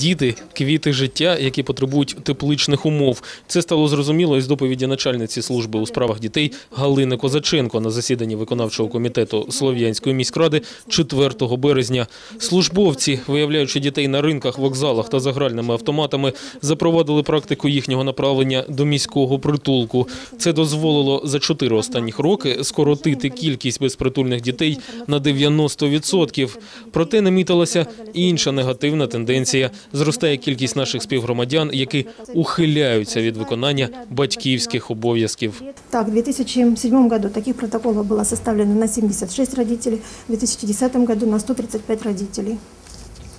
Діти квіти життя, які потребують тепличних умов. Це стало зрозуміло із доповіді начальниці служби у справах дітей Галини Козаченко на засіданні виконавчого комітету Слов'янської міськради 4 березня. Службовці, виявляючи дітей на ринках, вокзалах та за гральними автоматами, запровадили практику їхнього направлення до міського притулку. Це дозволило за чотири останніх роки скоротити кількість безпритульних дітей на 90%. Проте намітилася інша негативна тенденція. Зростає кількість наших співгромадян, які ухиляються від виконання батьківських обов'язків. Так, в 2007 году таких протоколов было составлено на 76 родителей, в 2010 году на 135 родителей.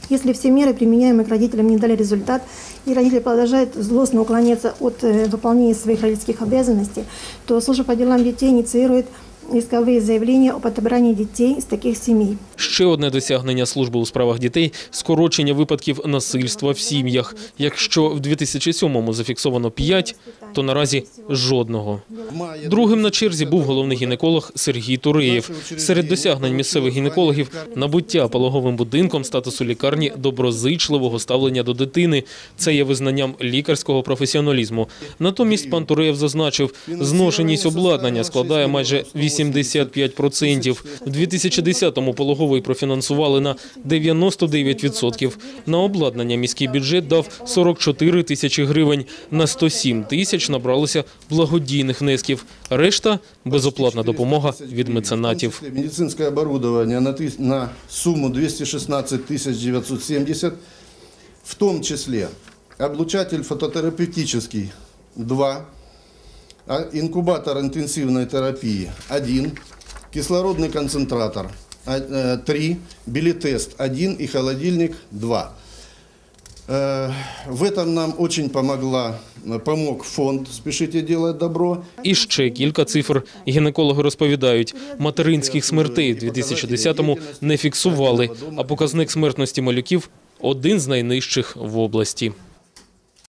Если все меры, применяемые к родителям, не дали результат, и родители продолжают злостно уклоняться от э, выполнения своих родительских обязанностей, то служба по делам детей инициирует исковые заявления об отобрании детей из таких семей. Ще одне досягнення служби у справах дітей скорочення випадків насильства в сім'ях. Якщо в 2007-му зафіксовано 5, то наразі жодного. Другим на черзі був головний гінеколог Сергій Туреєв. Серед досягнень місцевих гінекологів набуття пологовим будинком статусу лікарні доброзичливого ставлення до дитини. Це є визнанням лікарського професіоналізму. Натомість пан Туреєв зазначив, зношеність обладнання складає майже 85%. В 2010-му пологовий профінансували на 99%. На обладнання міський бюджет дав 44 тисячі гривень. На 107 тисяч набралося благодійних внесків. Решта – безоплатна допомога від меценатів. Медицинское оборудование на, сумму 216 970, в том числе облучатель фототерапевтический 2, а инкубатор интенсивной терапии 1, кислородный концентратор 3, билетест 1 и холодильник 2. Э, В этом нам очень помогла, помог фонд «Спешите делать добро». І ще кілька цифр. Гінекологи розповідають, материнських смертей в 2010-му не фіксували, а показник смертності малюків – один з найнижчих в області.